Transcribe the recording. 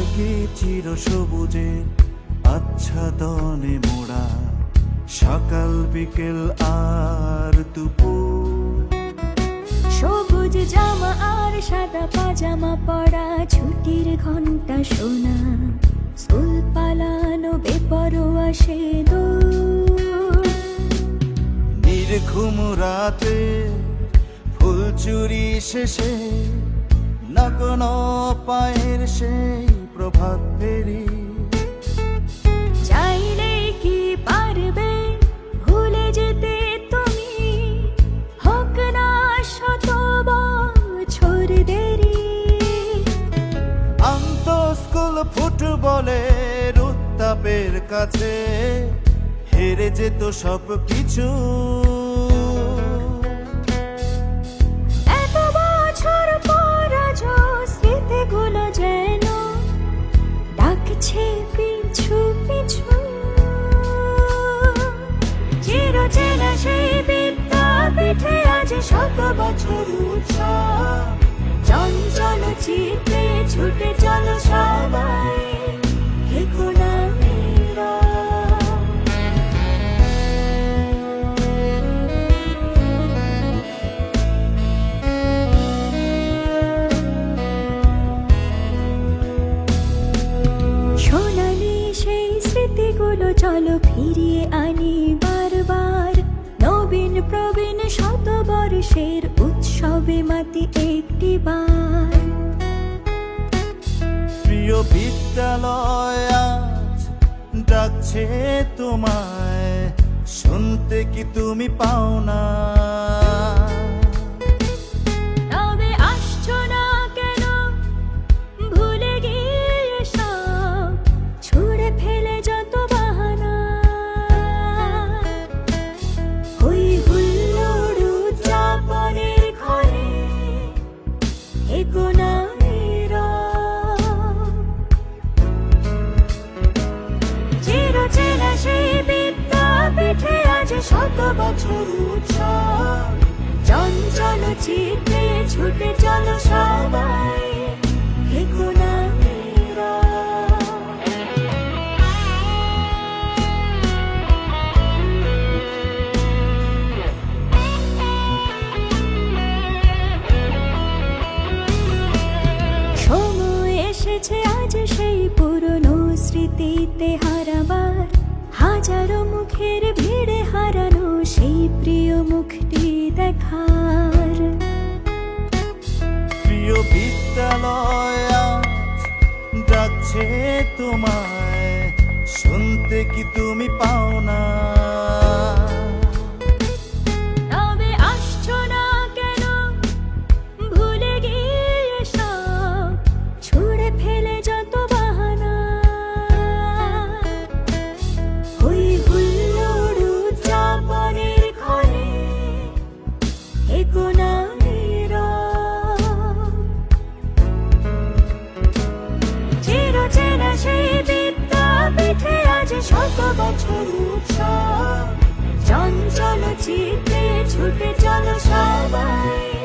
থাকে চির সবুজের আচ্ছাদনে মোড়া। সকাল বিকেল আর দুপুর। সবুজ জামা আর সাদা পাজামা পরা ছুটির ঘণ্টা শোনা। স্কুল পালানো বেপরোয়া সে নির্ঘুম রাতে ফুল চুরি শেষে নগ্ন পায়ের সেই প্রভাত ফেরি। চাইলে কি পারবে ভুলে যেতে তুমি? হোক না শত বছর দেরি। আন্ত স্কুল ফুটবলের উত্তাপের কাছে হেরে যেত সব কিছু বছর উৎসব। চঞ্চল চিত্তে ছুটে চলো সবাই। থেকো না সেই স্মৃতিগুলো চলো বর্ষের উৎসবে মাতি একটি বার। প্রিয় বিদ্যালয় যাচ্ছে তোমায় শুনতে কি তুমি পাও না? শত বছর উৎসব। চঞ্চল চিত্তে ছুটে চলো সবাই থেকো না সময় এসেছে আজ সেই পুরনো স্মৃতিতে মুখটি দেখার। প্রিয় বিদ্যালয় ডাকছে তোমায়। শুনতে কি তুমি পাও না? শত বছর উৎসব চঞ্চল চিত্তে ছুটে চলো সবাই।